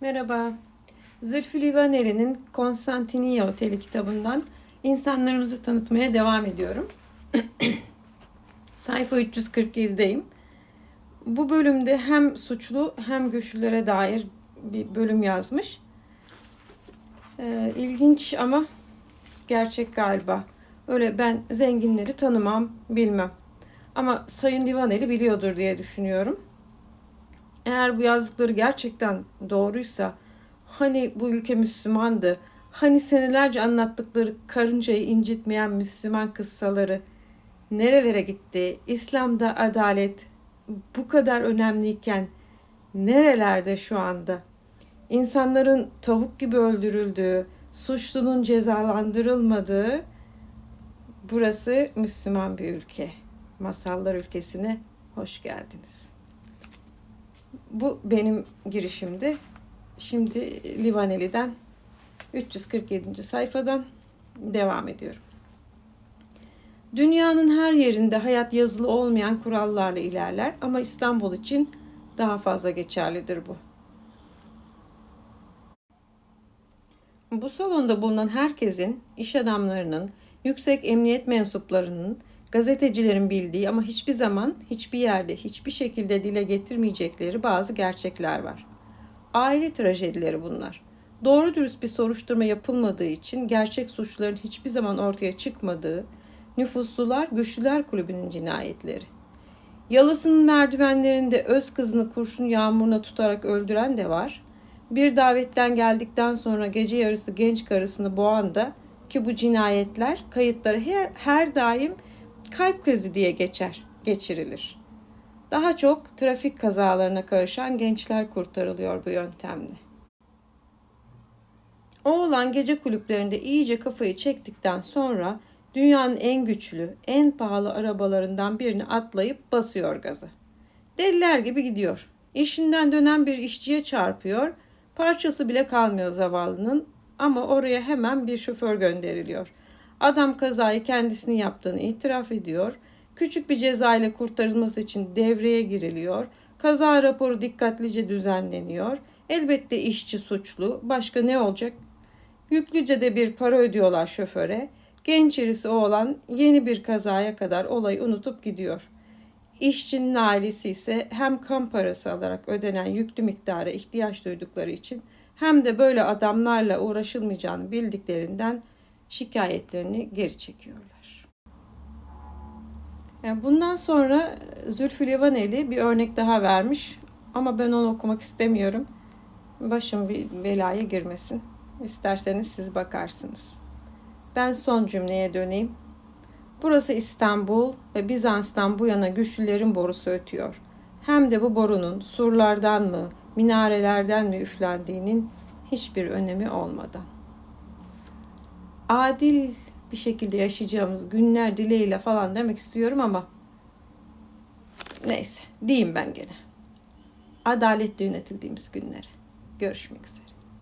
Merhaba. Zülfü Livaneli'nin Konstantiniye Oteli kitabından insanlarımızı tanıtmaya devam ediyorum. Sayfa 347'deyim. Bu bölümde hem suçlu hem güçlülere dair bir bölüm yazmış. Ee, ilginç ama gerçek galiba. Öyle ben zenginleri tanımam, bilmem. Ama Sayın Livaneli biliyordur diye düşünüyorum. Eğer bu yazdıkları gerçekten doğruysa hani bu ülke Müslümandı, hani senelerce anlattıkları karıncayı incitmeyen Müslüman kıssaları nerelere gitti? İslam'da adalet bu kadar önemliyken nerelerde şu anda? İnsanların tavuk gibi öldürüldüğü, suçlunun cezalandırılmadığı burası Müslüman bir ülke. Masallar ülkesine hoş geldiniz. Bu benim girişimdi. Şimdi Livaneli'den 347. sayfadan devam ediyorum. Dünyanın her yerinde hayat yazılı olmayan kurallarla ilerler ama İstanbul için daha fazla geçerlidir bu. Bu salonda bulunan herkesin, iş adamlarının, yüksek emniyet mensuplarının, gazetecilerin bildiği ama hiçbir zaman, hiçbir yerde, hiçbir şekilde dile getirmeyecekleri bazı gerçekler var. Aile trajedileri bunlar. Doğru dürüst bir soruşturma yapılmadığı için gerçek suçların hiçbir zaman ortaya çıkmadığı, nüfuslular güçlüler kulübünün cinayetleri. Yalısının merdivenlerinde öz kızını kurşun yağmuruna tutarak öldüren de var. Bir davetten geldikten sonra gece yarısı genç karısını boğan da ki bu cinayetler kayıtları her, her daim kalp krizi diye geçer, geçirilir. Daha çok trafik kazalarına karışan gençler kurtarılıyor bu yöntemle. Oğlan gece kulüplerinde iyice kafayı çektikten sonra dünyanın en güçlü, en pahalı arabalarından birini atlayıp basıyor gazı. Deliler gibi gidiyor. İşinden dönen bir işçiye çarpıyor. Parçası bile kalmıyor zavallının ama oraya hemen bir şoför gönderiliyor. Adam kazayı kendisinin yaptığını itiraf ediyor. Küçük bir ceza ile kurtarılması için devreye giriliyor. Kaza raporu dikkatlice düzenleniyor. Elbette işçi suçlu. Başka ne olacak? Yüklüce de bir para ödüyorlar şoföre. Genç irisi oğlan yeni bir kazaya kadar olayı unutup gidiyor. İşçinin ailesi ise hem kan parası alarak ödenen yüklü miktara ihtiyaç duydukları için hem de böyle adamlarla uğraşılmayacağını bildiklerinden şikayetlerini geri çekiyorlar. Yani bundan sonra Zülfü Livaneli bir örnek daha vermiş ama ben onu okumak istemiyorum. Başım bir belaya girmesin. İsterseniz siz bakarsınız. Ben son cümleye döneyim. Burası İstanbul ve Bizans'tan bu yana güçlülerin borusu ötüyor. Hem de bu borunun surlardan mı, minarelerden mi üflendiğinin hiçbir önemi olmadan. Adil bir şekilde yaşayacağımız günler dileğiyle falan demek istiyorum ama neyse diyeyim ben gene. Adaletle yönetildiğimiz günlere. Görüşmek üzere.